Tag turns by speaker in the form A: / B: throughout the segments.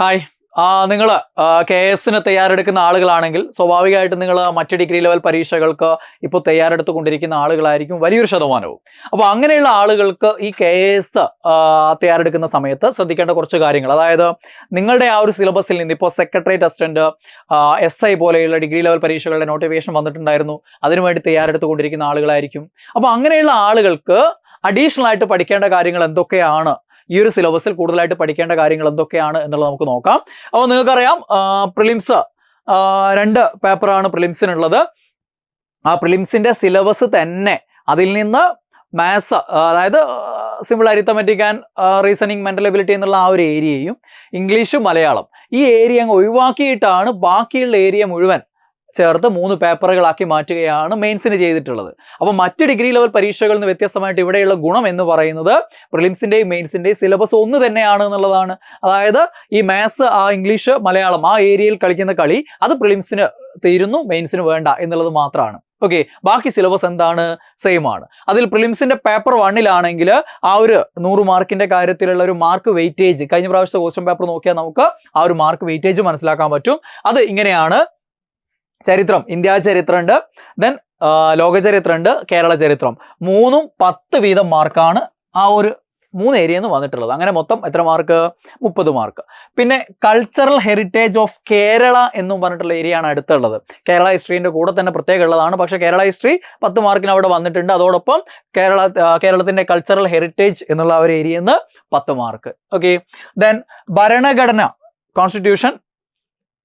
A: Hi നിങ്ങൾ K എസിന് തയ്യാറെടുക്കുന്ന ആളുകളാണെങ്കിൽ സ്വാഭാവികമായിട്ടും നിങ്ങൾ മറ്റ് ഡിഗ്രി ലെവൽ പരീക്ഷകൾക്ക് ഇപ്പോൾ തയ്യാറെടുത്തുകൊണ്ടിരിക്കുന്ന ആളുകളായിരിക്കും വലിയൊരു ശതമാനവും. അപ്പോൾ അങ്ങനെയുള്ള ആളുകൾക്ക് ഈ കെ എസ് തയ്യാറെടുക്കുന്ന സമയത്ത് ശ്രദ്ധിക്കേണ്ട കുറച്ച് കാര്യങ്ങൾ. അതായത് നിങ്ങളുടെ ആ ഒരു സിലബസിൽ നിന്ന് ഇപ്പോൾ സെക്രട്ടേറിയറ്റ് അസിസ്റ്റന്റ് എസ് ഐ പോലെയുള്ള ഡിഗ്രി ലെവൽ പരീക്ഷകളുടെ നോട്ടിഫിക്കേഷൻ വന്നിട്ടുണ്ടായിരുന്നു. അതിനുവേണ്ടി തയ്യാറെടുത്തുകൊണ്ടിരിക്കുന്ന ആളുകളായിരിക്കും. അപ്പോൾ അങ്ങനെയുള്ള ആളുകൾക്ക് അഡീഷണൽ ആയിട്ട് പഠിക്കേണ്ട കാര്യങ്ങൾ എന്തൊക്കെയാണ്? ഈ ഒരു സിലബസിൽ കൂടുതലായിട്ട് പഠിക്കേണ്ട കാര്യങ്ങൾ എന്തൊക്കെയാണ് എന്നുള്ളത് നമുക്ക് നോക്കാം. അപ്പോൾ നിങ്ങൾക്കറിയാം പ്രിലിംസ് രണ്ട് പേപ്പറാണ് പ്രിലിംസിനുള്ളത് ആ പ്രിലിംസിന്റെ സിലബസ് തന്നെ അതിൽ നിന്ന് മാത്സ് അതായത് simple arithmetic and reasoning mental ability എന്നുള്ള ആ ഒരു ഏരിയയും ഇംഗ്ലീഷും മലയാളം. ഈ ഏരിയ അങ്ങ് ഒഴിവാക്കിയിട്ടാണ് ബാക്കിയുള്ള ഏരിയ മുഴുവൻ ചേർത്ത് മൂന്ന് പേപ്പറുകളാക്കി മാറ്റുകയാണ് മെയിൻസിന് ചെയ്തിട്ടുള്ളത്. അപ്പോൾ മറ്റ് ഡിഗ്രി ലെവൽ പരീക്ഷകളിൽ നിന്ന് വ്യത്യസ്തമായിട്ട് ഇവിടെയുള്ള ഗുണം എന്ന് പറയുന്നത് പ്രിലിംസിന്റെയും മെയിൻസിന്റെയും സിലബസ് ഒന്ന് തന്നെയാണ് എന്നുള്ളതാണ്. അതായത് ഈ മാത്സ് ആ ഇംഗ്ലീഷ് മലയാളം ആ ഏരിയയിൽ കളിക്കുന്ന കളി അത് പ്രിലിംസിന് തീരുന്നു മെയിൻസിന് വേണ്ട എന്നുള്ളത് മാത്രമാണ്. ഓക്കെ ബാക്കി സിലബസ് എന്താണ്? സെയിം ആണ്. അതിൽ പ്രിലിംസിന്റെ പേപ്പർ വണ്ണിലാണെങ്കിൽ ആ ഒരു നൂറ് മാർക്കിന്റെ കാര്യത്തിലുള്ള ഒരു മാർക്ക് വെയിറ്റേജ് കഴിഞ്ഞ പ്രാവശ്യത്തെ ക്വസ്റ്റ്യൻ പേപ്പർ നോക്കിയാൽ നമുക്ക് ആ ഒരു മാർക്ക് വെയിറ്റേജ് മനസ്സിലാക്കാൻ പറ്റും. അത് ഇങ്ങനെയാണ്. ചരിത്രം. ഇന്ത്യ ചരിത്രമുണ്ട് ദെൻ ലോക ചരിത്രമുണ്ട് കേരള ചരിത്രം. മൂന്നും പത്ത് വീതം മാർക്കാണ് ആ ഒരു മൂന്ന് ഏരിയ എന്ന് വന്നിട്ടുള്ളത്. അങ്ങനെ മൊത്തം എത്ര മാർക്ക് മുപ്പത് മാർക്ക് പിന്നെ കൾച്ചറൽ ഹെറിറ്റേജ് ഓഫ് കേരള എന്നും പറഞ്ഞിട്ടുള്ള ഏരിയ ആണ് അടുത്തുള്ളത്. കേരള ഹിസ്റ്ററിന്റെ കൂടെ തന്നെ പ്രത്യേക ഉള്ളതാണ്. പക്ഷേ കേരള ഹിസ്റ്ററി പത്ത് മാർക്കിന് അവിടെ വന്നിട്ടുണ്ട്. അതോടൊപ്പം കേരള കേരളത്തിന്റെ കൾച്ചറൽ ഹെറിറ്റേജ് എന്നുള്ള ഒരു ഏരിയയിൽ നിന്ന് പത്ത് മാർക്ക് ഓക്കെ ദെൻ ഭരണഘടന കോൺസ്റ്റിറ്റ്യൂഷൻ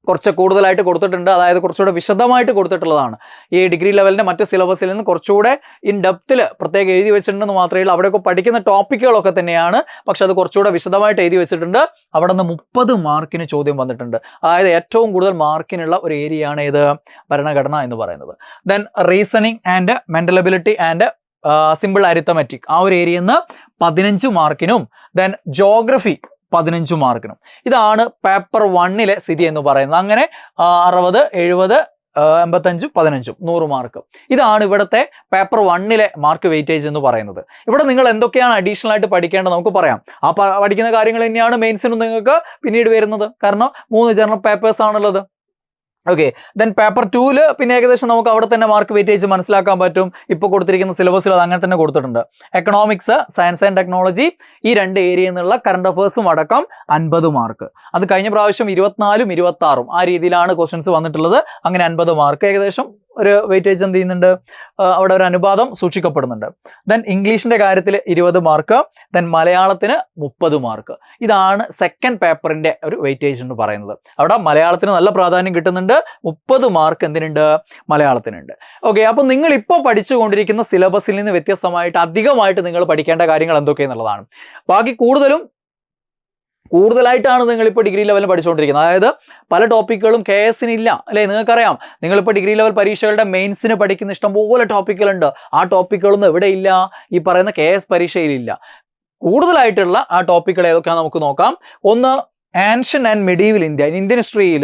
A: കുറച്ച് കൂടുതലായിട്ട് കൊടുത്തിട്ടുണ്ട്. അതായത് കുറച്ചുകൂടെ വിശദമായിട്ട് കൊടുത്തിട്ടുള്ളതാണ്. ഈ ഡിഗ്രി ലെവലിന്റെ മറ്റ് സിലബസിൽ നിന്ന് കുറച്ചുകൂടെ ഇൻ ഡെപ്തിൽ പ്രത്യേകം എഴുതി വെച്ചിട്ടുണ്ടെന്ന് മാത്രമേ ഉള്ളൂ. അവിടെയൊക്കെ പഠിക്കുന്ന ടോപ്പിക്കുകളൊക്കെ തന്നെയാണ്. പക്ഷെ അത് കുറച്ചുകൂടെ വിശദമായിട്ട് എഴുതി വെച്ചിട്ടുണ്ട്. അവിടെ നിന്ന് മുപ്പത് മാർക്കിന് ചോദ്യം വന്നിട്ടുണ്ട്. അതായത് ഏറ്റവും കൂടുതൽ മാർക്കിനുള്ള ഒരു ഏരിയ ആണ് ഇത് ഭരണഘടന എന്ന് പറയുന്നത്. Then reasoning and mental ability and simple arithmetic ആ ഒരു ഏരിയയിൽ നിന്ന് പതിനഞ്ച് മാർക്കിനും ദെൻ ജോഗ്രഫി പതിനഞ്ച് മാർക്കിനും. ഇതാണ് പേപ്പർ വണ്ണിലെ സ്ഥിതി എന്ന് പറയുന്നത്. അങ്ങനെ അറുപത് എഴുപത് എൺപത്തഞ്ചും പതിനഞ്ചും നൂറ് മാർക്ക്. ഇതാണ് ഇവിടുത്തെ പേപ്പർ വണ്ണിലെ മാർക്ക് വെയിറ്റേജ് എന്ന് പറയുന്നത്. ഇവിടെ നിങ്ങൾ എന്തൊക്കെയാണ് അഡീഷണൽ ആയിട്ട് പഠിക്കേണ്ടത് നമുക്ക് പറയാം. ആ പഠിക്കുന്ന കാര്യങ്ങൾ തന്നെയാണ് മെയിൻസിനും നിങ്ങൾക്ക് പിന്നീട് വരുന്നത്. കാരണം മൂന്ന് ജനറൽ പേപ്പേഴ്സ് ആണുള്ളത്. ഓക്കെ ദെൻ പേപ്പർ ടൂൽ പിന്നെ ഏകദേശം നമുക്ക് അവിടെ തന്നെ മാർക്ക് വെയിറ്റേജ് മനസ്സിലാക്കാൻ പറ്റും. ഇപ്പോൾ കൊടുത്തിരിക്കുന്ന സിലബസിൽ അത് അങ്ങനെ തന്നെ കൊടുത്തിട്ടുണ്ട്. എക്കണോമിക്സ് സയൻസ് ആൻഡ് ടെക്നോളജി ഈ രണ്ട് ഏരിയയിൽ നിന്നുള്ള കറണ്ട് അഫേഴ്സും അടക്കം അൻപത് മാർക്ക് അത് കഴിഞ്ഞ പ്രാവശ്യം ഇരുപത്തിനാലും ഇരുപത്തി ആറും ആ രീതിയിലാണ് ക്വസ്റ്റ്യൻസ് വന്നിട്ടുള്ളത്. അങ്ങനെ അൻപത് മാർക്ക് ഏകദേശം ഒരു വെയിറ്റേജ് എന്ത് ചെയ്യുന്നുണ്ട്? അവിടെ ഒരു അനുപാതം സൂക്ഷിക്കപ്പെടുന്നുണ്ട്. ദെൻ ഇംഗ്ലീഷിന്റെ കാര്യത്തിൽ ഇരുപത് മാർക്ക് ദെൻ മലയാളത്തിന് മുപ്പത് മാർക്ക് ഇതാണ് സെക്കൻഡ് പേപ്പറിന്റെ ഒരു വെയിറ്റേജ് എന്ന് പറയുന്നത്. അവിടെ മലയാളത്തിന് നല്ല പ്രാധാന്യം കിട്ടുന്നുണ്ട്. മുപ്പത് മാർക്ക് എന്തിനുണ്ട്? മലയാളത്തിനുണ്ട്. ഓക്കെ അപ്പോൾ നിങ്ങൾ ഇപ്പോൾ പഠിച്ചുകൊണ്ടിരിക്കുന്ന സിലബസിൽ നിന്ന് വ്യത്യസ്തമായിട്ട് അധികമായിട്ട് നിങ്ങൾ പഠിക്കേണ്ട കാര്യങ്ങൾ എന്തൊക്കെയെന്നുള്ളതാണ് ബാക്കി കൂടുതലും കൂടുതലായിട്ടാണ് നിങ്ങൾ ഇപ്പോൾ ഡിഗ്രി ലെവലിൽ പഠിച്ചുകൊണ്ടിരിക്കുന്നത് അതായത് പല ടോപ്പിക്കുകളും കെ എസിനില്ല അല്ലേ നിങ്ങൾക്കറിയാം. നിങ്ങളിപ്പോൾ ഡിഗ്രി ലെവൽ പരീക്ഷകളുടെ മെയിൻസിന് പഠിക്കുന്ന ഇഷ്ടംപോലെ ടോപ്പിക്കുകളുണ്ട്. ആ ടോപ്പിക്കുകളൊന്നും എവിടെ ഇല്ല ഈ പറയുന്ന കെ എസ് പരീക്ഷയിലില്ല. കൂടുതലായിട്ടുള്ള ആ ടോപ്പിക്കുകൾ ഏതൊക്കെയാണെന്ന് നമുക്ക് നോക്കാം. ഒന്ന് ancient and medieval India Indian ഹിസ്റ്ററിയിൽ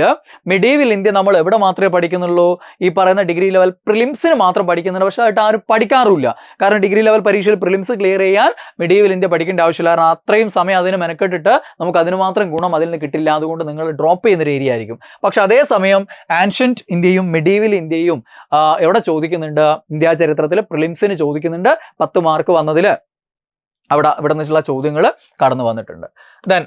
A: മെഡീവൽ ഇന്ത്യ നമ്മൾ എവിടെ മാത്രമേ പഠിക്കുന്നുള്ളൂ? ഈ പറയുന്ന ഡിഗ്രി ലെവൽ പ്രിലിംസിന് മാത്രം പഠിക്കുന്നുണ്ട്. പക്ഷേ ആയിട്ട് ആരും പഠിക്കാറില്ല കാരണം ഡിഗ്രി ലെവൽ പരീക്ഷയിൽ പ്രിലിംസ് ക്ലിയർ ചെയ്യാൻ മെഡീവൽ ഇന്ത്യ പഠിക്കേണ്ട ആവശ്യമില്ല. കാരണം അത്രയും സമയം അതിന് മെനക്കെട്ടിട്ട് നമുക്ക് അതിന് മാത്രം ഗുണം അതിൽ നിന്ന് കിട്ടില്ല. അതുകൊണ്ട് നിങ്ങൾ ഡ്രോപ്പ് ചെയ്യുന്ന ഒരു ഏരിയ ആയിരിക്കും. പക്ഷെ അതേസമയം ആൻഷ്യന്റ് ഇന്ത്യയും മെഡീവൽ ഇന്ത്യയും എവിടെ ചോദിക്കുന്നുണ്ട്? ഇന്ത്യ ചരിത്രത്തിൽ പ്രിലിംസിന് ചോദിക്കുന്നുണ്ട്. പത്ത് മാർക്ക് വന്നതിൽ അവിടെ ഇവിടെ നിന്നുള്ള ചോദ്യങ്ങൾ കടന്നു വന്നിട്ടുണ്ട്. Then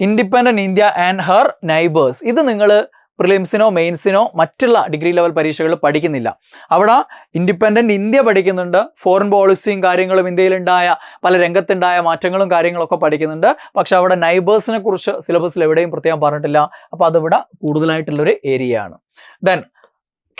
A: independent India and her neighbours ഇത് നിങ്ങൾ പ്രിലിംസിനോ മെയിൻസിനോ മറ്റുള്ള ഡിഗ്രി ലെവൽ പരീക്ഷകളിൽ പഠിക്കുന്നില്ല. അവിടെ ഇൻഡിപെൻഡന്റ് ഇന്ത്യ പഠിക്കുന്നുണ്ട്. ഫോറിൻ പോളിസിയും കാര്യങ്ങളും ഇന്ത്യയിലുണ്ടായ പല രംഗത്തുണ്ടായ മാറ്റങ്ങളും കാര്യങ്ങളൊക്കെ പഠിക്കുന്നുണ്ട്. പക്ഷെ അവിടെ നൈബേഴ്സിനെ കുറിച്ച് സിലബസിൽ എവിടെയും പ്രത്യേകം പറഞ്ഞിട്ടില്ല. അപ്പോൾ അതിവിടെ കൂടുതലായിട്ടുള്ളൊരു ഏരിയ ആണ് ദെൻ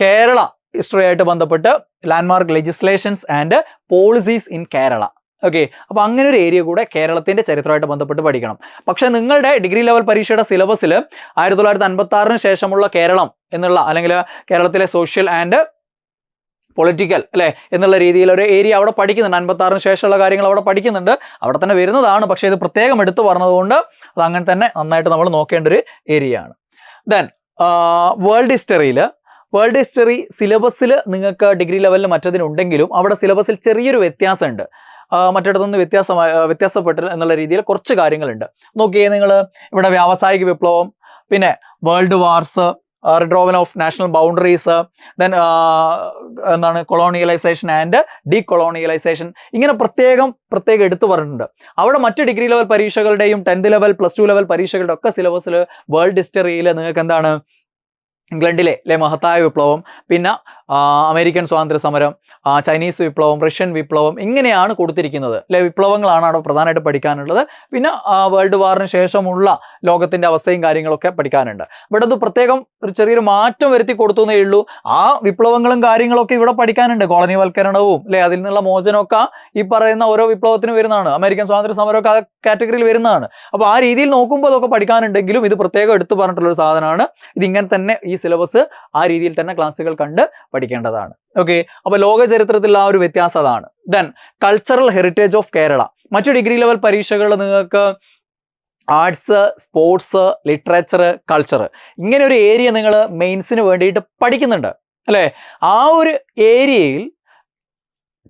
A: കേരള ഹിസ്റ്ററിയായിട്ട് ബന്ധപ്പെട്ട് landmark legislations and policies in Kerala okay അപ്പോൾ അങ്ങനെ ഒരു ഏരിയ കൂടെ കേരളത്തിന്റെ ചരിത്രമായിട്ട് ബന്ധപ്പെട്ട് പഠിക്കണം. പക്ഷേ നിങ്ങളുടെ ഡിഗ്രി ലെവൽ പരീക്ഷയുടെ സിലബസിൽ ആയിരത്തി തൊള്ളായിരത്തി അൻപത്തി ശേഷമുള്ള കേരളം എന്നുള്ള അല്ലെങ്കിൽ കേരളത്തിലെ സോഷ്യൽ ആൻഡ് പൊളിറ്റിക്കൽ അല്ലേ? എന്നുള്ള രീതിയിൽ ഒരു ഏരിയ അവിടെ പഠിക്കുന്നുണ്ട്. അൻപത്തി ആറിന് ശേഷമുള്ള കാര്യങ്ങൾ അവിടെ പഠിക്കുന്നുണ്ട്. അവിടെ തന്നെ വരുന്നതാണ്. പക്ഷേ ഇത് പ്രത്യേകം എടുത്തു പറഞ്ഞതുകൊണ്ട് അത് അങ്ങനെ തന്നെ നന്നായിട്ട് നമ്മൾ നോക്കേണ്ട ഒരു ഏരിയ ആണ്. ദെൻ വേൾഡ് ഹിസ്റ്ററിയിൽ വേൾഡ് ഹിസ്റ്ററി സിലബസിൽ നിങ്ങൾക്ക് ഡിഗ്രി ലെവലിൽ മറ്റതിനുണ്ടെങ്കിലും അവിടെ സിലബസിൽ ചെറിയൊരു വ്യത്യാസമുണ്ട്. മറ്റിടത്തു നിന്ന് വ്യത്യാസമായ ആ, എന്നുള്ള രീതിയിൽ കുറച്ച് കാര്യങ്ങളുണ്ട്. നോക്കിയേ നിങ്ങൾ ഇവിടെ വ്യാവസായിക വിപ്ലവം പിന്നെ world wars redrawal of national boundaries then എന്താണ് കൊളോണിയലൈസേഷൻ ആൻഡ് ഡീ കൊളോണിയലൈസേഷൻ ഇങ്ങനെ പ്രത്യേകം പ്രത്യേകം എടുത്തു പറഞ്ഞിട്ടുണ്ട്. അവിടെ മറ്റ് degree level പരീക്ഷകളുടെയും tenth level plus two level പരീക്ഷകളുടെ ഒക്കെ സിലബസിൽ വേൾഡ് ഹിസ്റ്ററിയിൽ നിങ്ങൾക്ക് എന്താണ് ഇംഗ്ലണ്ടിലെ അല്ലെ മഹത്തായ വിപ്ലവം പിന്നെ അമേരിക്കൻ സ്വാതന്ത്ര്യ സമരം ചൈനീസ് വിപ്ലവം റഷ്യൻ വിപ്ലവം ഇങ്ങനെയാണ് കൊടുത്തിരിക്കുന്നത്. അല്ലെ വിപ്ലവങ്ങളാണ് അവിടെ പ്രധാനമായിട്ട് പഠിക്കാനുള്ളത്. പിന്നെ വേൾഡ് വാറിന് ശേഷമുള്ള ലോകത്തിന്റെ അവസ്ഥയും കാര്യങ്ങളൊക്കെ പഠിക്കാനുണ്ട്. ഇവിടെ അത് പ്രത്യേകം ഒരു ചെറിയൊരു മാറ്റം വരുത്തി കൊടുത്തു ഉള്ളൂ. ആ വിപ്ലവങ്ങളും കാര്യങ്ങളൊക്കെ ഇവിടെ പഠിക്കാനുണ്ട്. കോളനിവൽക്കരണവും അല്ലെ അതിൽ നിന്നുള്ള മോചനമൊക്കെ ഈ പറയുന്ന ഓരോ വിപ്ലവത്തിന് വരുന്നതാണ്. അമേരിക്കൻ സ്വാതന്ത്ര്യ സമരമൊക്കെ ആ കാറ്റഗറിയിൽ വരുന്നതാണ്. അപ്പോൾ ആ രീതിയിൽ നോക്കുമ്പോൾ അതൊക്കെ പഠിക്കാനുണ്ടെങ്കിലും ഇത് പ്രത്യേകം എടുത്തു പറഞ്ഞിട്ടുള്ളൊരു സാധനമാണ്. ഇതിങ്ങനെ തന്നെ ഈ സിലബസ് ആ രീതിയിൽ തന്നെ ക്ലാസ്സുകൾ കണ്ട് പഠിക്കേണ്ടതാണ്. ഓക്കെ അപ്പോൾ ലോക ചരിത്രത്തിൽ ആ ഒരു വ്യത്യാസം അതാണ്. Then cultural heritage of Kerala മറ്റു ഡിഗ്രി ലെവൽ പരീക്ഷകൾ നിങ്ങൾക്ക് ആർട്സ് സ്പോർട്സ് ലിറ്ററേച്ചർ കൾച്ചർ ഇങ്ങനെ ഒരു ഏരിയ നിങ്ങൾ മെയിൻസിന് വേണ്ടിയിട്ട് പഠിക്കുന്നുണ്ട്. അല്ലേ? ആ ഒരു ഏരിയയിൽ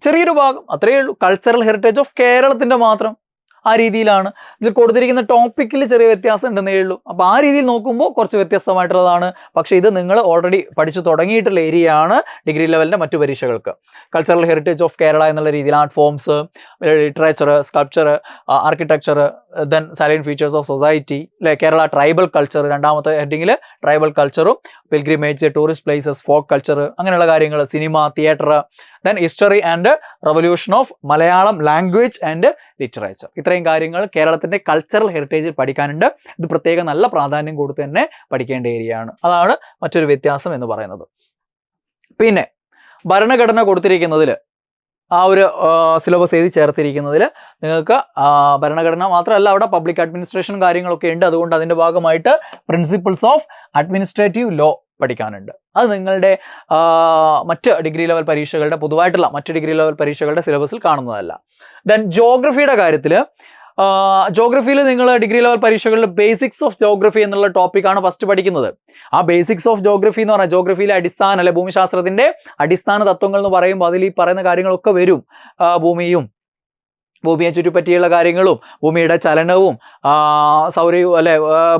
A: ചെറിയൊരു ഭാഗം അത്രയേ ഉള്ളൂ. കൾച്ചറൽ ഹെറിറ്റേജ് ഓഫ് കേരളത്തിന്റെ മാത്രം. ആ രീതിയിലാണ്. ഇതിൽ കൊടുത്തിരിക്കുന്ന ടോപ്പിക്കിൽ ചെറിയ വ്യത്യാസം ഉണ്ടെന്നേ ഉള്ളൂ. അപ്പോൾ ആ രീതിയിൽ നോക്കുമ്പോൾ കുറച്ച് വ്യത്യസ്തമായിട്ടുള്ളതാണ്. പക്ഷേ ഇത് നിങ്ങൾ ഓൾറെഡി പഠിച്ചു തുടങ്ങിയിട്ടുള്ള ഏരിയ ആണ് ഡിഗ്രി ലെവലിന്റെ മറ്റു പരീക്ഷകൾക്ക്. കൾച്ചറൽ ഹെറിറ്റേജ് ഓഫ് കേരള എന്നുള്ള രീതിയിൽ art forms literature sculpture architecture then silent features of society അല്ലെ കേരള ട്രൈബൽ കൾച്ചർ രണ്ടാമത്തെ ഹെഡിങ്ങിൽ ട്രൈബൽ കൾച്ചറും pilgrimage tourist places folk culture അങ്ങനെയുള്ള കാര്യങ്ങൾ cinema theatre then history and revolution of Malayalam language and literature ഇത്രയും കാര്യങ്ങൾ കേരളത്തിന്റെ കൾച്ചറൽ ഹെറിറ്റേജിൽ പഠിക്കാനുണ്ട്. ഇത് പ്രത്യേകം നല്ല പ്രാധാന്യം കൊടുത്ത് തന്നെ പഠിക്കേണ്ട ഏരിയയാണ് അതാണ് മറ്റൊരു വ്യത്യാസം എന്ന് പറയുന്നത്. പിന്നെ ഭരണഘടന കൊടുത്തിരിക്കുന്നതിൽ ആ ഒരു സിലബസ് എഴുതി ചേർത്തിരിക്കുന്നതിൽ നിങ്ങൾക്ക് ഭരണഘടന മാത്രമല്ല അവിടെ പബ്ലിക് അഡ്മിനിസ്ട്രേഷൻ കാര്യങ്ങളൊക്കെ ഉണ്ട്. അതുകൊണ്ട് അതിന്റെ ഭാഗമായിട്ട് പ്രിൻസിപ്പിൾസ് ഓഫ് അഡ്മിനിസ്ട്രേറ്റീവ് ലോ പഠിക്കാനുണ്ട്. അത് നിങ്ങളുടെ മറ്റ് ഡിഗ്രി ലെവൽ പരീക്ഷകളുടെ പൊതുവായിട്ടുള്ള മറ്റ് ഡിഗ്രി ലെവൽ പരീക്ഷകളുടെ സിലബസിൽ കാണുന്നതല്ല. ദെൻ ജോഗ്രഫിയുടെ കാര്യത്തിൽ ജോഗ്രഫിയിൽ നിങ്ങൾ ഡിഗ്രി ലെവൽ പരീക്ഷകളിൽ ബേസിക്സ് ഓഫ് ജോഗ്രഫി എന്നുള്ള ടോപ്പിക്കാണ് ഫസ്റ്റ് പഠിക്കുന്നത്. ആ ബേസിക്സ് ഓഫ് ജോഗ്രഫി എന്ന് പറഞ്ഞാൽ ജോഗ്രഫിയിലെ അടിസ്ഥാന അല്ലെ ഭൂമിശാസ്ത്രത്തിന്റെ അടിസ്ഥാന തത്വങ്ങൾ എന്ന് പറയുമ്പോൾ അതിൽ ഈ പറയുന്ന കാര്യങ്ങളൊക്കെ വരും ഭൂമിയും ഭൂമിയെ ചുറ്റിപ്പറ്റിയുള്ള കാര്യങ്ങളും ഭൂമിയുടെ ചലനവും സൗരയൂ അല്ലെ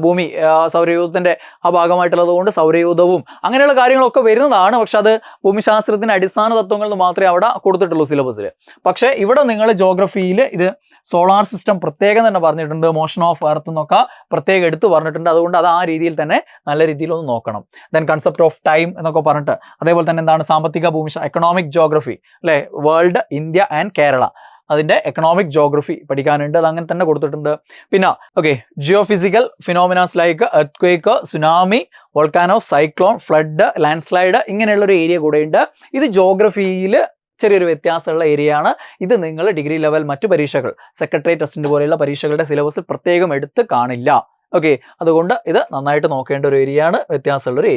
A: ഭൂമി സൗരയൂഥത്തിന്റെ ആ ഭാഗമായിട്ടുള്ളത് കൊണ്ട് സൗരയൂഥവും അങ്ങനെയുള്ള കാര്യങ്ങളൊക്കെ വരുന്നതാണ്. പക്ഷെ അത് ഭൂമിശാസ്ത്രത്തിന്റെ അടിസ്ഥാന തത്വങ്ങൾ മാത്രമേ അവിടെ കൊടുത്തിട്ടുള്ളൂ സിലബസിൽ പക്ഷേ ഇവിടെ നിങ്ങൾ ജോഗ്രഫിയിൽ ഇത് സോളാർ സിസ്റ്റം പ്രത്യേകം തന്നെ പറഞ്ഞിട്ടുണ്ട് മോഷൻ ഓഫ് എർത്ത് എന്നൊക്കെ പ്രത്യേകം എടുത്ത് പറഞ്ഞിട്ടുണ്ട്. അതുകൊണ്ട് അത് ആ രീതിയിൽ തന്നെ നല്ല രീതിയിൽ ഒന്ന് നോക്കണം. ദെൻ കൺസെപ്റ്റ് ഓഫ് ടൈം എന്നൊക്കെ പറഞ്ഞിട്ട് അതേപോലെ തന്നെ എന്താണ് സാമ്പത്തിക ഭൂമിശ എക്കണോമിക് ജോഗ്രഫി അല്ലെ വേൾഡ് ഇന്ത്യ ആൻഡ് കേരള. അതിന്റെ എക്കണോമിക് ജോഗ്രഫി പഠിക്കാനുണ്ട്. അത് അങ്ങനെ തന്നെ കൊടുത്തിട്ടുണ്ട്. പിന്നെ okay geophysical phenomenas like earthquake tsunami volcano cyclone flood landslide ഇങ്ങനെയുള്ള ഒരു ഏരിയ കൂടെയുണ്ട്. ഇത് ജോഗ്രഫിയിൽ ചെറിയൊരു വ്യത്യാസമുള്ള ഏരിയ ആണ്. ഇത് നിങ്ങൾ ഡിഗ്രി ലെവൽ മറ്റു പരീക്ഷകൾ സെക്രട്ടറി ടെസ്റ്റിന്റെ പോലെയുള്ള പരീക്ഷകളുടെ സിലബസ് പ്രത്യേകം എടുത്ത് കാണില്ല. ഓക്കെ അതുകൊണ്ട് ഇത് നന്നായിട്ട് നോക്കേണ്ട ഒരു ഏരിയയാണ് ആണ് വ്യത്യാസമുള്ള ഒരു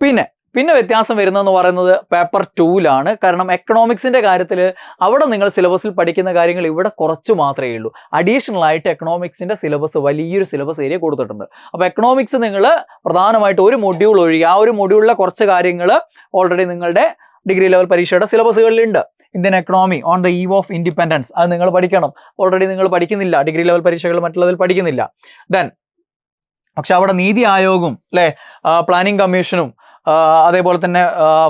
A: പിന്നെ പിന്നെ വ്യത്യാസം വരുന്നതെന്ന് പറയുന്നത് പേപ്പർ ടൂവിലാണ് കാരണം എക്കണോമിക്സിന്റെ കാര്യത്തിൽ അവിടെ നിങ്ങൾ സിലബസിൽ പഠിക്കുന്ന കാര്യങ്ങൾ ഇവിടെ കുറച്ച് മാത്രമേ ഉള്ളൂ. അഡീഷണൽ ആയിട്ട് എക്കണോമിക്സിന്റെ സിലബസ് വലിയൊരു സിലബസ് ഏരിയ കൊടുത്തിട്ടുണ്ട്. അപ്പോൾ എക്കണോമിക്സ് നിങ്ങൾ പ്രധാനമായിട്ട് ഒരു മൊഡ്യൂൾ ഒഴികെ ആ ഒരു മൊഡ്യൂളിലെ കുറച്ച് കാര്യങ്ങൾ ഓൾറെഡി നിങ്ങളുടെ ഡിഗ്രി ലെവൽ പരീക്ഷയുടെ സിലബസുകളിലുണ്ട് Indian economy on the eve of independence അത് നിങ്ങൾ പഠിക്കണം. ഓൾറെഡി നിങ്ങൾ പഠിക്കുന്നില്ല. ഡിഗ്രി ലെവൽ പരീക്ഷകൾ മറ്റുള്ളതിൽ പഠിക്കുന്നില്ല. ദെൻ പക്ഷെ അവിടെ നീതി ആയോഗും അല്ലേ? പ്ലാനിംഗ് കമ്മീഷനും അതേപോലെ തന്നെ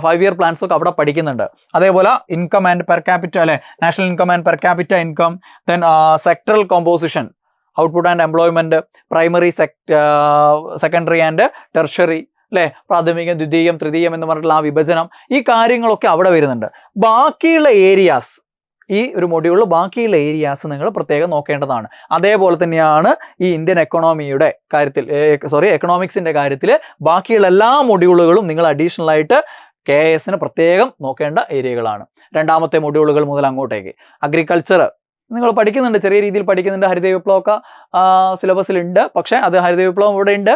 A: ഫൈവ് ഇയർ പ്ലാൻസ് ഒക്കെ അവിടെ പഠിക്കുന്നുണ്ട്. അതേപോലെ ഇൻകം ആൻഡ് പെർ ക്യാപിറ്റ അല്ലെ? National income and per capita income then sectoral composition output and employment primary secondary and tertiary അല്ലേ? പ്രാഥമികം ദ്വിതീയം തൃതീയം എന്ന് പറഞ്ഞിട്ടുള്ള ആ വിഭജനം ഈ കാര്യങ്ങളൊക്കെ അവിടെ വരുന്നുണ്ട്. ബാക്കിയുള്ള ഏരിയാസ് ഈ ഒരു മൊഡ്യൂളിൽ ബാക്കിയുള്ള ഏരിയാസ് നിങ്ങൾ പ്രത്യേകം നോക്കേണ്ടതാണ്. അതേപോലെ തന്നെയാണ് ഈ ഇന്ത്യൻ എക്കണോമിയുടെ കാര്യത്തിൽ സോറി എക്കണോമിക്സിന്റെ കാര്യത്തിൽ ബാക്കിയുള്ള എല്ലാ മൊഡ്യൂളുകളും നിങ്ങൾ അഡീഷണൽ ആയിട്ട് കെ എസിന് പ്രത്യേകം നോക്കേണ്ട ഏരിയകളാണ് രണ്ടാമത്തെ മൊഡ്യൂളുകൾ മുതൽ അങ്ങോട്ടേക്ക്. അഗ്രികൾച്ചർ നിങ്ങൾ പഠിക്കുന്നുണ്ട് ചെറിയ രീതിയിൽ പഠിക്കുന്നുണ്ട്. ഹരിത വിപ്ലവമൊക്കെ സിലബസിലുണ്ട് പക്ഷേ അത് ഹരിത വിപ്ലവം ഇവിടെ ഉണ്ട്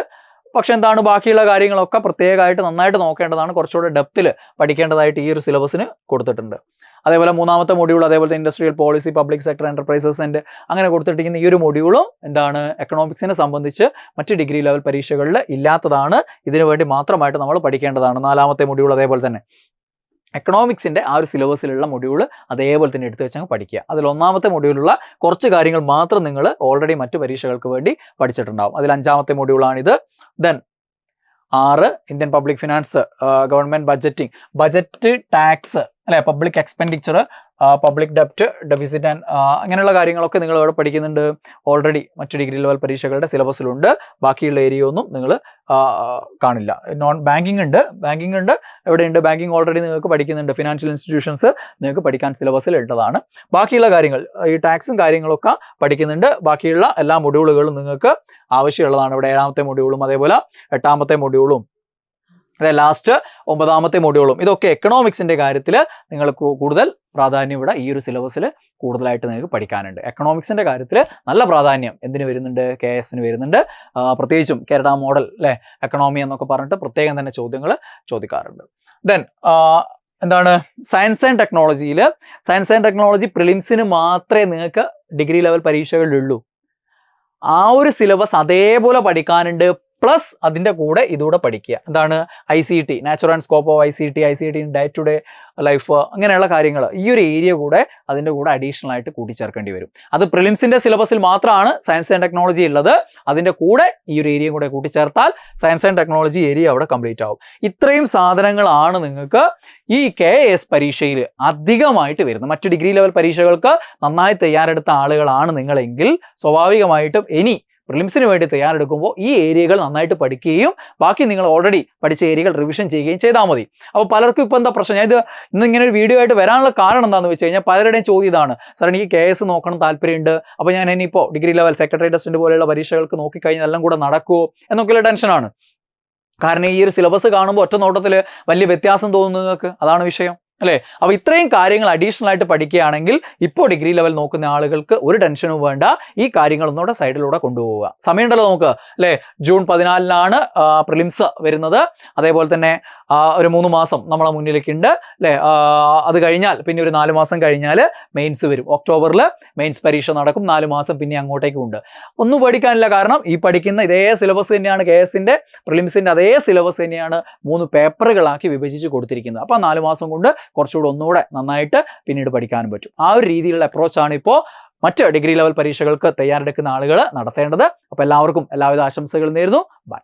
A: പക്ഷെ എന്താണ് ബാക്കിയുള്ള കാര്യങ്ങളൊക്കെ പ്രത്യേകമായിട്ട് നന്നായിട്ട് നോക്കേണ്ടതാണ്. കുറച്ചുകൂടെ ഡെപ്തിൽ പഠിക്കേണ്ടതായിട്ട് ഈ ഒരു സിലബസിന് കൊടുത്തിട്ടുണ്ട്. അതേപോലെ മൂന്നാമത്തെ മൊഡ്യൂൾ അതേപോലെ industrial policy public sector enterprises and അങ്ങനെ കൊടുത്തിട്ടിരിക്കുന്ന ഈ ഒരു മൊഡ്യൂളും എന്താണ് എക്കണോമിക്സിനെ സംബന്ധിച്ച് മറ്റ് ഡിഗ്രി ലെവൽ പരീക്ഷകളിൽ ഇല്ലാത്തതാണ്. ഇതിനു വേണ്ടി മാത്രമായിട്ട് നമ്മൾ പഠിക്കേണ്ടതാണ്. നാലാമത്തെ മൊഡ്യൂൾ അതേപോലെ തന്നെ. എക്കണോമിക്സിന്റെ ആ ഒരു സിലബസിലുള്ള മൊഡ്യൂൾ അതേപോലെ തന്നെ എടുത്തു വെച്ചങ്ങ് പഠിക്കുക. അതിൽ ഒന്നാമത്തെ മൊഡ്യൂളുള്ള കുറച്ച് കാര്യങ്ങൾ മാത്രം നിങ്ങൾ ഓൾറെഡി മറ്റു പരീക്ഷകൾക്ക് വേണ്ടി പഠിച്ചിട്ടുണ്ടാവും. അതിൽ അഞ്ചാമത്തെ മൊഡ്യൂളാണിത് ദെൻ ആറ് Indian public finance government budgeting budget tax അല്ലെ പബ്ലിക് എക്സ്പെൻഡിച്ചർ പബ്ലിക് ഡെപ്റ്റ് ഡെഫിസിറ്റ് ആൻഡ് അങ്ങനെയുള്ള കാര്യങ്ങളൊക്കെ നിങ്ങൾ ഇവിടെ പഠിക്കുന്നുണ്ട്. ഓൾറെഡി മറ്റു ഡിഗ്രി ലെവൽ പരീക്ഷകളുടെ സിലബസിലുണ്ട് ബാക്കിയുള്ള ഏരിയ ഒന്നും നിങ്ങൾ കാണില്ല. നോൺ ബാങ്കിങ് ഉണ്ട്. ബാങ്കിങ് ഉണ്ട്. എവിടെയുണ്ട്? ബാങ്കിങ് ഓൾറെഡി നിങ്ങൾക്ക് പഠിക്കുന്നുണ്ട്. ഫിനാൻഷ്യൽ ഇൻസ്റ്റിറ്റ്യൂഷൻസ് നിങ്ങൾക്ക് പഠിക്കാൻ സിലബസിൽ ഉള്ളതാണ് ബാക്കിയുള്ള കാര്യങ്ങൾ ഈ ടാക്സും കാര്യങ്ങളൊക്കെ പഠിക്കുന്നുണ്ട്. ബാക്കിയുള്ള എല്ലാ മൊഡ്യൂളുകളും നിങ്ങൾക്ക് ആവശ്യമുള്ളതാണ്. ഇവിടെ ഏഴാമത്തെ മൊഡ്യൂളും അതേപോലെ എട്ടാമത്തെ മൊഡ്യൂളും അതെ ലാസ്റ്റ് ഒമ്പതാമത്തെ മൊഡ്യൂളും ഇതൊക്കെ എക്കണോമിക്സിന്റെ കാര്യത്തിൽ നിങ്ങൾ കൂടുതൽ പ്രാധാന്യം ഇവിടെ ഈ ഒരു സിലബസിൽ കൂടുതലായിട്ട് നിങ്ങൾക്ക് പഠിക്കാനുണ്ട്. എക്കണോമിക്സിന്റെ കാര്യത്തിൽ നല്ല പ്രാധാന്യം എന്തിന് വരുന്നുണ്ട്? കെ എസിന് വരുന്നുണ്ട്. പ്രത്യേകിച്ചും കേരള മോഡൽ അല്ലെ എക്കണോമി എന്നൊക്കെ പറഞ്ഞിട്ട് പ്രത്യേകം തന്നെ ചോദ്യങ്ങൾ ചോദിക്കാറുണ്ട്. ദെൻ എന്താണ്? സയൻസ് ആൻഡ് ടെക്നോളജിയിൽ സയൻസ് ആൻഡ് ടെക്നോളജി പ്രിലിംസിന് മാത്രമേ നിങ്ങൾക്ക് ഡിഗ്രി ലെവൽ പരീക്ഷകളിലുള്ളൂ. ആ ഒരു സിലബസ് അതേപോലെ പഠിക്കാനുണ്ട്. പ്ലസ് അതിന്റെ കൂടെ ഇതുകൂടെ പഠിക്കുക. എന്താണ്? I C T natural and scope of I C T I C T day to day life അങ്ങനെയുള്ള കാര്യങ്ങൾ ഈ ഒരു ഏരിയ കൂടെ അതിന്റെ കൂടെ അഡീഷണൽ ആയിട്ട് കൂട്ടിച്ചേർക്കേണ്ടി വരും. അത് പ്രിലിംസിന്റെ സിലബസിൽ മാത്രമാണ് സയൻസ് ആൻഡ് ടെക്നോളജി ഉള്ളത്. അതിന്റെ കൂടെ ഈ ഒരു ഏരിയയും കൂടെ കൂട്ടിച്ചേർത്താൽ സയൻസ് ആൻഡ് ടെക്നോളജി ഏരിയ അവിടെ കംപ്ലീറ്റ് ആവും. ഇത്രയും സാധനങ്ങളാണ് നിങ്ങൾക്ക് ഈ കെ എസ് പരീക്ഷയിൽ അധികമായിട്ട് വരുന്നത്. മറ്റ് ഡിഗ്രി ലെവൽ പരീക്ഷകൾക്ക് നന്നായി തയ്യാറെടുത്ത ആളുകളാണ് നിങ്ങളെങ്കിൽ സ്വാഭാവികമായിട്ടും ഇനി പ്രിലിംസിന് വേണ്ടി തയ്യാറെടുക്കുമ്പോൾ ഈ ഏരിയകൾ നന്നായിട്ട് പഠിക്കുകയും ബാക്കി നിങ്ങൾ ഓൾറെഡി പഠിച്ച ഏരിയകൾ റിവിഷൻ ചെയ്യുകയും ചെയ്താൽ മതി. അപ്പോൾ പലർക്കും ഇപ്പോൾ എന്താ പ്രശ്നം? ഇത് ഇന്ന് ഇങ്ങനെ ഒരു വീഡിയോ ആയിട്ട് വരാനുള്ള കാരണം എന്താണെന്ന് വെച്ച് കഴിഞ്ഞാൽ പലരുടെയും ചോദ്യം ഇതാണ്. സാർ എനിക്ക് കെ എസ് നോക്കണം താല്പര്യമുണ്ട്. അപ്പോൾ ഞാൻ ഇനിയിപ്പോൾ ഡിഗ്രി ലെവൽ സെക്രട്ടറി ടെസ്റ്റിന്റെ പോലെയുള്ള പരീക്ഷകൾക്ക് നോക്കിക്കഴിഞ്ഞാൽ എല്ലാം കൂടെ നടക്കുമോ എന്നൊക്കെയുള്ള ടെൻഷനാണ് കാരണം ഈ ഒരു സിലബസ് കാണുമ്പോൾ ഒറ്റ നോട്ടത്തിൽ വലിയ വ്യത്യാസം തോന്നുന്നു നിങ്ങൾക്ക്? അതാണ് വിഷയം. അല്ലേ? അപ്പോൾ ഇത്രയും കാര്യങ്ങൾ അഡീഷണൽ ആയിട്ട് പഠിക്കുകയാണെങ്കിൽ ഇപ്പോൾ ഡിഗ്രി ലെവൽ നോക്കുന്ന ആളുകൾക്ക് ഒരു ടെൻഷനും വേണ്ട. ഈ കാര്യങ്ങളൊന്നുകൂടെ സൈഡിലൂടെ കൊണ്ടുപോവുക. സമയമുണ്ടല്ലോ നമുക്ക് അല്ലേ? ജൂൺ പതിനാലിനാണ് പ്രിലിംസ് വരുന്നത്. അതേപോലെ തന്നെ ഒരു മൂന്ന് മാസം നമ്മളെ മുന്നിലേക്കുണ്ട് അല്ലേ? അത് കഴിഞ്ഞാൽ പിന്നെ ഒരു നാല് മാസം കഴിഞ്ഞാൽ മെയിൻസ് വരും. ഒക്ടോബറിൽ മെയിൻസ് പരീക്ഷ നടക്കും നാല് മാസം പിന്നെ അങ്ങോട്ടേക്കും ഉണ്ട്. ഒന്നും പഠിക്കാനില്ല കാരണം ഈ പഠിക്കുന്ന ഇതേ സിലബസ് തന്നെയാണ് കെ എസിന്റെ പ്രിലിംസിന്റെ അതേ സിലബസ് തന്നെയാണ് മൂന്ന് പേപ്പറുകളാക്കി വിഭജിച്ച് കൊടുത്തിരിക്കുന്നത്. അപ്പോൾ നാല് മാസം കൊണ്ട് കുറച്ചുകൂടെ ഒന്നുകൂടെ നന്നായിട്ട് പിന്നീട് പഠിക്കാനും പറ്റും. ആ ഒരു രീതിയിലുള്ള അപ്രോച്ചാണ് ഇപ്പോൾ മറ്റ് ഡിഗ്രി ലെവൽ പരീക്ഷകൾക്ക് തയ്യാറെടുക്കുന്ന ആളുകൾ നടത്തേണ്ടത്. അപ്പോൾ എല്ലാവർക്കും എല്ലാവിധ ആശംസകളും നേരുന്നു. ബൈ